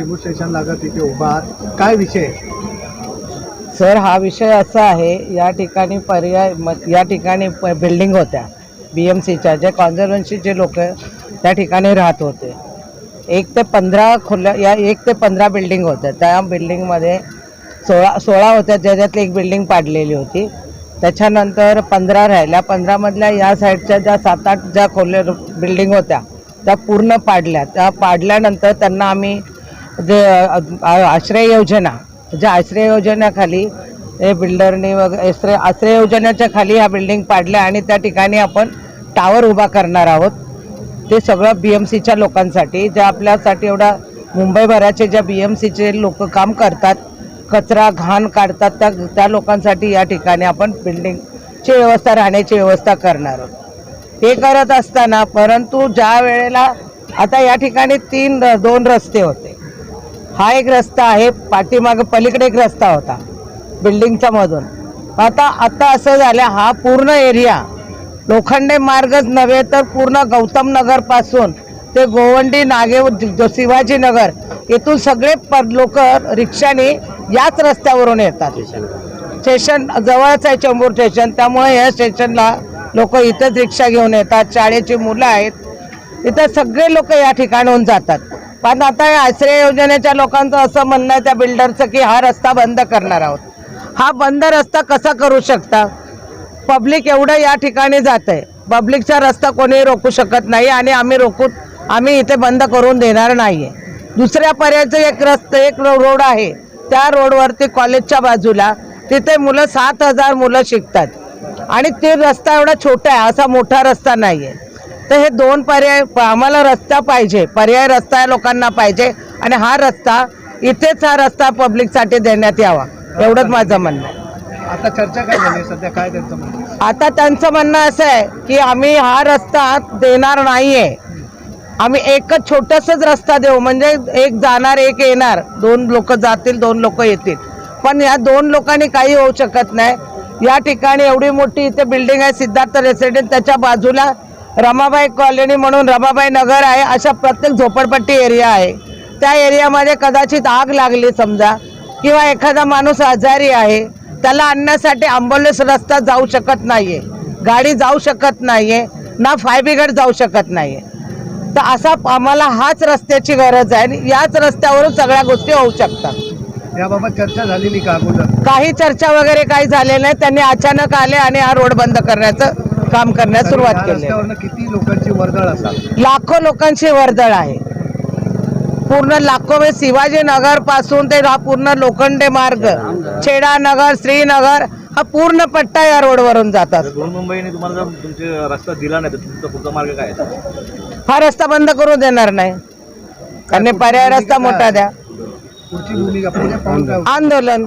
Chembur station लागत इथे उभा आहात. काय विषय? सर हा विषय असा आहे या ठिकाणी पर्याय म या ठिकाणी प बिल्डिंग होत्या. बी एम सीच्या जे कॉन्झर्वन्सीचे लोक त्या ठिकाणी राहत होते. एक ते पंधरा खुल्या या एक ते पंधरा बिल्डिंग होत्या. त्या बिल्डिंगमध्ये सोळा सोळा होत्या ज्याच्यातली एक बिल्डिंग पाडलेली होती. त्याच्यानंतर पंधरा राहिल्या. पंधरामधल्या या साईडच्या ज्या सात आठ ज्या खोल्या बिल्डिंग होत्या त्या पूर्ण पाडल्या. त्या पाडल्यानंतर त्यांना आम्ही जे आश्रय योजना ज्या आश्रय योजनेखाली हे बिल्डरनी वगैरे आश्रय आश्रय योजनेच्या खाली ह्या बिल्डिंग पाडल्या आणि त्या ठिकाणी आपण टावर उभा करणार आहोत. ते सगळं बी एम सीच्या लोकांसाठी ज्या आपल्यासाठी एवढा मुंबईभराचे ज्या बी एम सीचे लोक काम करतात कचरा घाण काढतात त्या त्या लोकांसाठी या ठिकाणी आपण बिल्डिंगची व्यवस्था राहण्याची व्यवस्था करणार आहोत. हे करत असताना परंतु ज्या वेळेला आता या ठिकाणी तीन र- दोन रस्ते होते. हा एक रस्ता आहे पाठीमागं पलीकडे एक रस्ता होता बिल्डिंगच्या मधून. आता आता असं झालं हा पूर्ण एरिया लोखंडे मार्गच नव्हे तर पूर्ण गौतम नगरपासून ते गोवंडी नागे शिवाजीनगर येथून सगळे प लोक रिक्षाने याच रस्त्यावरून येतात. स्टेशन जवळच आहे चेंबूर स्टेशन त्यामुळे या स्टेशनला लोक इथंच रिक्षा घेऊन येतात शाळेची मुलं आहेत. इथं सगळे लोक या ठिकाणाहून जातात. पण आता या आश्रय योजनेच्या लोकांचं असं म्हणणं आहे त्या बिल्डरचं की हा रस्ता बंद करणार आहोत. हा बंद रस्ता कसा करू शकता? पब्लिक एवढं या ठिकाणी जात आहे. पब्लिकचा रस्ता कोणी रोखू शकत नाही आणि आम्ही रोखू आम्ही इथे बंद करून देणार नाही आहे दुसऱ्या पर्यायचं एक रस्ता एक रोड आहे. त्या रोडवरती कॉलेजच्या बाजूला तिथे मुलं सात हजार मुलं शिकतात. आणि ते रस्ता एवढा छोटा आहे असा मोठा रस्ता नाही आहे तर हे दोन पर्याय आम्हाला रस्ता पाहिजे. पर्याय रस्ता लोकांना पाहिजे आणि हा रस्ता इथेच हा रस्ता पब्लिकसाठी देण्यात यावा. एवढंच माझं म्हणणं आहे. आता चर्चा काय झाली सध्या? काय त्यांचं म्हणणं? आहे? आता त्यांचं म्हणणं असं आहे की आम्ही हा रस्ता देणार नाहीये. आम्ही एकच छोटासाच रस्ता देऊ म्हणजे एक जाणार एक येणार. दोन लोक जातील दोन लोक येतील. पण या दोन लोकांनी काही होऊ शकत नाही. या ठिकाणी एवढी मोठी इथे बिल्डिंग आहे सिद्धार्थ रेसिडेंट त्याच्या बाजूला रमाबाई कॉलनी म्हणून रमाबाई नगर आहे. अशा प्रत्येक झोपडपट्टी एरिया आहे. त्या एरियामध्ये कदाचित आग लागली समजा किंवा एखादा माणूस आजारी आहे त्याला आणण्यासाठी ॲम्ब्युलन्स रस्ता जाऊ शकत नाहीये. गाडी जाऊ शकत नाहीये ना फाय ब्रिगेड जाऊ शकत नाहीये. तर असा आम्हाला हाच रस्त्याची गरज आहे आणि याच रस्त्यावरून सगळ्या गोष्टी होऊ शकतात. याबाबत चर्चा झालेली का अगोदर? काही चर्चा वगैरे काही झालेलं नाही. त्यांनी अचानक आले आणि हा रोड बंद करण्याचं काम करण्यास सुरुवात केली. किती लोकांची वर्दळ असाल लाखो लोकांची वर्दळ आहे. पूर्ण लाखो म्हणजे शिवाजीनगरपासून ते हा पूर्ण लोखंडे मार्ग छेडा नगर श्रीनगर हा पूर्ण पट्टा या रोडवरून जातात. दोन मुंबईने तुम्हाला जर तुमचे रस्ता दिला नाही तर तुमचा पुढचा मार्ग काय आहे? हा रस्ता बंद करू देणार नाही. त्यांनी पर्याय रस्ता मोठा द्या. पुढची भूमिका पुढे पाहून काय आंदोलन.